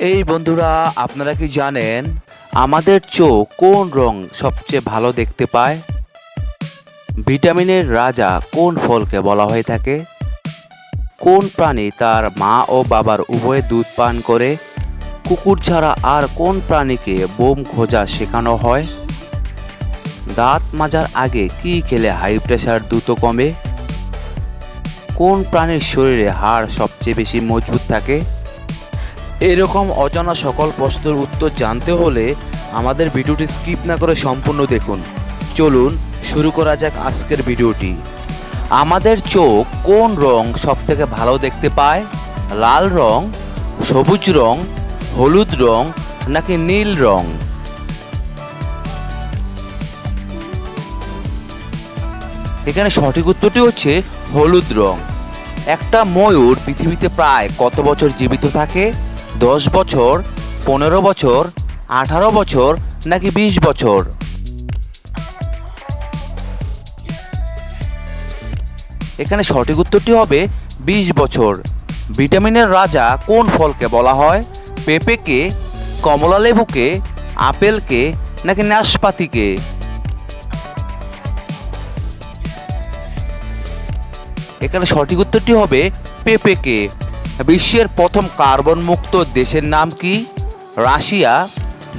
এই বন্ধুরা, আপনারা কি জানেন আমাদের চোখ কোন রং সবচেয়ে ভালো দেখতে পায়? ভিটামিনের রাজা কোন ফলকে বলা হয়ে থাকে? কোন প্রাণী তার মা ও বাবার উভয়ে দুধ পান করে? কুকুর ছাড়া আর কোন প্রাণীকে বোম খোঁজা শেখানো হয়? দাঁত মাজার আগে কি খেলে হাই প্রেশার দ্রুত কমে? কোন প্রাণীর শরীরে হাড় সবচেয়ে বেশি মজবুত থাকে? এরকম অজানা সকল প্রশ্নের উত্তর জানতে হলে আমাদের ভিডিওটি স্কিপ না করে সম্পূর্ণ দেখুন। চলুন শুরু করা যাক আজকের ভিডিওটি। আমাদের চোখ কোন রং সবথেকে ভালো দেখতে পায়? লাল রং, সবুজ রং, হলুদ রং, নাকি নীল রং? এখানে সঠিক উত্তরটি হচ্ছে হলুদ রং। একটা ময়ূর পৃথিবীতে প্রায় কত বছর জীবিত থাকে? দশ বছর, পনেরো বছর, আঠারো বছর, নাকি বিশ বছর? এখানে সঠিক উত্তরটি হবে বিশ বছর। ভিটামিনের রাজা কোন ফলকে বলা হয়? পেঁপেকে কমলা লেবুকে আপেলকে, নাকি নাশপাতিকে? এখানে সঠিক উত্তরটি হবে পেঁপেকে। বিশ্বের প্রথম কার্বন মুক্ত দেশের নাম কি? রাশিয়া,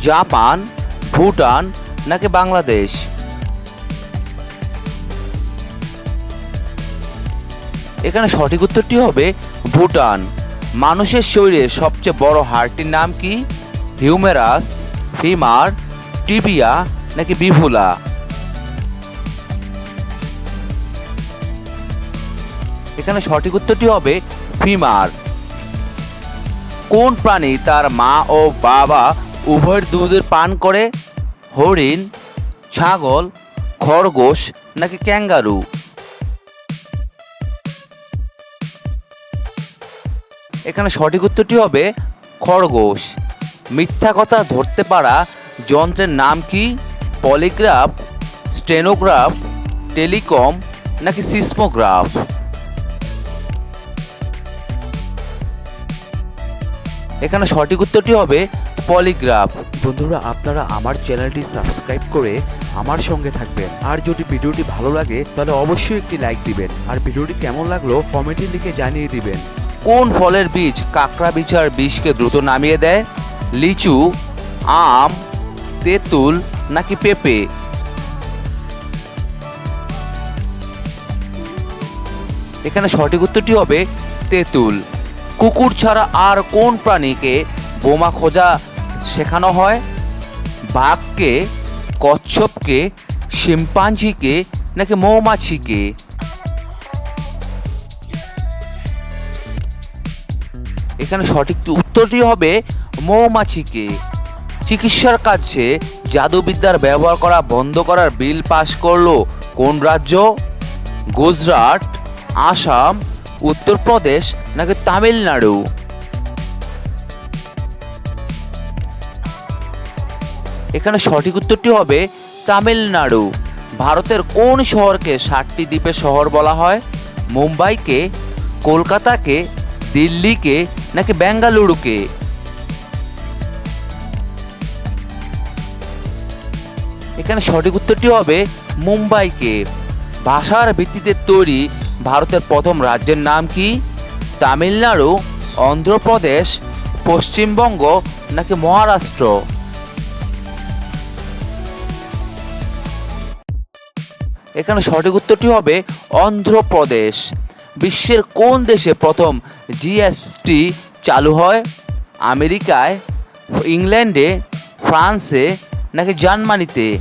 জাপান, ভুটান নাকি বাংলাদেশ? এখানে সঠিক উত্তরটি হবে ভুটান। মানুষের শরীরে সবচেয়ে বড় হাড়টির নাম কি? হিউমেরাস, ফিমার, টিবিয়া নাকি বিভুলা? এখানে সঠিক উত্তরটি হবে ফিমার। কোন প্রাণী তার মা ও বাবা উভয়ের দুধের পান করে? হরিণ, ছাগল, খরগোশ নাকি ক্যাঙ্গারু? এখানে সঠিক উত্তরটি হবে খরগোশ। মিথ্যা কথা ধরতে পারা যন্ত্রের নাম কি? পলিগ্রাফ, স্টেনোগ্রাফ, টেলিকম নাকি সিসমোগ্রাফ? এখানে সঠিক উত্তরটি হবে পলিগ্রাফ। বন্ধুরা, আপনারা আমার চ্যানেলটি সাবস্ক্রাইব করে আমার সঙ্গে থাকবেন। আর যদি ভিডিওটি ভালো লাগে, তাহলে অবশ্যই একটি লাইক দিবেন। আর ভিডিওটি কেমন লাগল কমেন্টে লিখে জানিয়ে দিবেন। কোন ফলের বীজ কাঁকড়া বিচার বিষকে দ্রুত নামিয়ে দেয়? লিচু, আম, তেঁতুল নাকি পেঁপে? এখানে সঠিক উত্তরটি হবে তেঁতুল। কুকুর ছাড়া আর কোন প্রাণীকে বোমা খোঁজা শেখানো হয়? বাঘকে, কচ্ছপকে, শিম্পাঞ্জিকে নাকি মৌমাছিকে? এখানে সঠিক উত্তরটি হবে মৌমাছিকে। চিকিৎসার কাজে জাদুবিদ্যার ব্যবহার করা বন্ধ করার বিল পাশ করল কোন রাজ্য? গুজরাট, আসাম উত্তরপ্রদেশ নাকি তামিলনাড়ু? এখানে সঠিক উত্তরটি হবে তামিলনাড়ু। ভারতের কোন শহরকে ষাটটি দ্বীপের শহর বলা হয়? মুম্বাইকে, কলকাতাকে, দিল্লিকে নাকি বেঙ্গালুরুকে? এখানে সঠিক উত্তরটি হবে মুম্বাইকে। ভাষার ভিত্তিতে তৈরি ভারতের প্রথম রাজ্যের নাম কি? তামিলনাড়ু, অন্ধ্রপ্রদেশ, পশ্চিমবঙ্গ নাকি মহারাষ্ট্র? এখানে সঠিক উত্তরটি হবে অন্ধ্রপ্রদেশ। বিশ্বের কোন দেশে প্রথম জিএসটি চালু হয়? আমেরিকায়, ইংল্যান্ডে, ফ্রান্সে নাকি জার্মানিতে?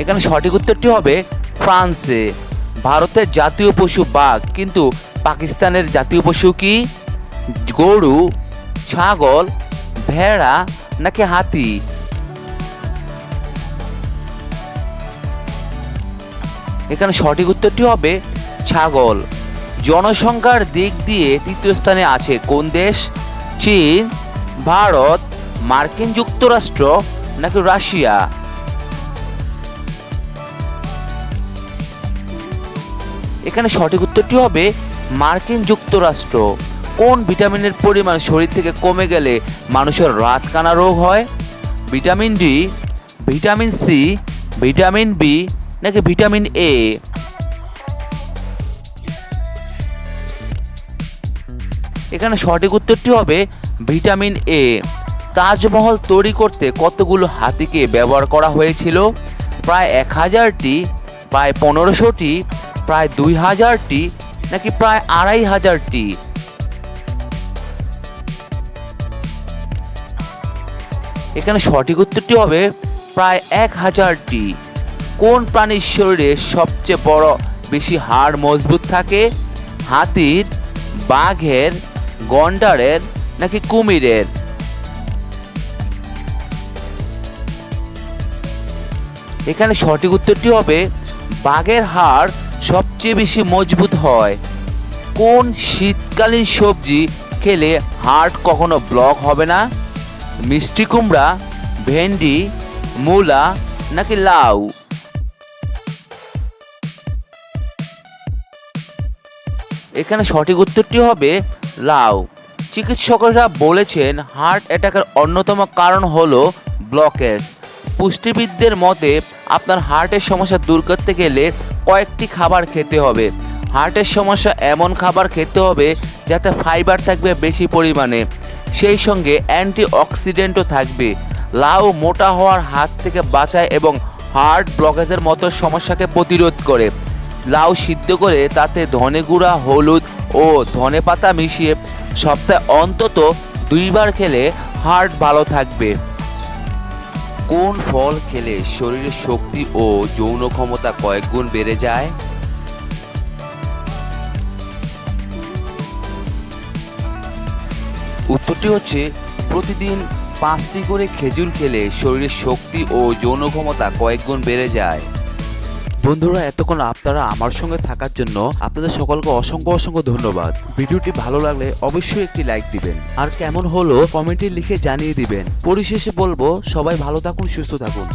এখানে সঠিক উত্তরটি হবে ফ্রান্সে। ভারতের জাতীয় পশু বাঘ, কিন্তু পাকিস্তানের জাতীয় পশু কি? গরু, ছাগল, ভেড়া নাকি হাতি? এখানে সঠিক উত্তরটি হবে ছাগল। জনসংখ্যার দিক দিয়ে তৃতীয় স্থানে আছে কোন দেশ? চীন, ভারত, মার্কিন যুক্তরাষ্ট্র নাকি রাশিয়া? এখানে সঠিক উত্তরটি হবে মার্কিন যুক্তরাষ্ট্র। কোন ভিটামিনের পরিমাণ শরীর থেকে কমে গেলে মানুষের রাতকানা রোগ হয়? Vitamin D, vitamin C, vitamin B নাকি ভিটামিন এ? এখানে সঠিক উত্তরটি হবে ভিটামিন এ। তাজমহল তৈরি করতে কতগুলো হাতিকে ব্যবহার করা হয়েছিল? প্রায় এক হাজারটি, প্রায় পনেরোশোটি প্রায় দুই হাজারটি, নাকি প্রায় আড়াই হাজারটি? এখানে সঠিক উত্তরটি হবে প্রায় এক হাজারটি। কোন প্রাণীর শরীরে সবচেয়ে বড় বেশি হাড় মজবুত থাকে? হাতির, বাঘের, গন্ডারের, নাকি কুমিরের? এখানে সঠিক উত্তরটি হবে বাঘের হাড় সবচেয়ে বেশি মজবুত হয়। কোন শীতকালীন সবজি খেলে হার্ট কখনো ব্লক হবে না? মিষ্টি কুমড়া, ভেন্ডি, মূলা নাকি লাউ? এখানে সঠিক উত্তরটি হবে লাউ। চিকিৎসকরা বলেছেন, হার্ট অ্যাটাকের অন্যতম কারণ হল ব্লকেজ। পুষ্টিবিদদের মতে, আপনার হার্টের সমস্যা দূর করতে গেলে কয়েকটি খাবার খেতে হবে। হার্টের সমস্যা এমন খাবার খেতে হবে যাতে ফাইবার থাকবে বেশি পরিমাণে। সেই সঙ্গে অ্যান্টি অক্সিডেন্টও থাকবে। লাউ মোটা হওয়ার হাত থেকে বাঁচায় এবং হার্ট ব্লকেজের মতো সমস্যাকে প্রতিরোধ করে। লাউ সিদ্ধ করে তাতে ধনে গুঁড়া, হলুদ ও ধনে পাতা মিশিয়ে সপ্তাহে অন্তত দুইবার খেলে হার্ট ভালো থাকবে। কোন ফল খেলে শরীরের শক্তি ও যৌন ক্ষমতা কয়েক গুণ বেড়ে যায়? উত্তরটি হচ্ছে, প্রতিদিন পাঁচটি করে খেজুর খেলে শরীরের শক্তি ও যৌন ক্ষমতা কয়েক গুণ বেড়ে যায়। বন্ধুরা, এতক্ষণ আপনারা আমার সঙ্গে থাকার জন্য আপনাদের সকলকে অসংখ্য অসংখ্য ধন্যবাদ। ভিডিওটি ভালো লাগলে অবশ্যই একটি লাইক দিবেন। আর কেমন হলো কমেন্টে লিখে জানিয়ে দিবেন। পরিশেষে বলব, সবাই ভালো থাকুন, সুস্থ থাকুন।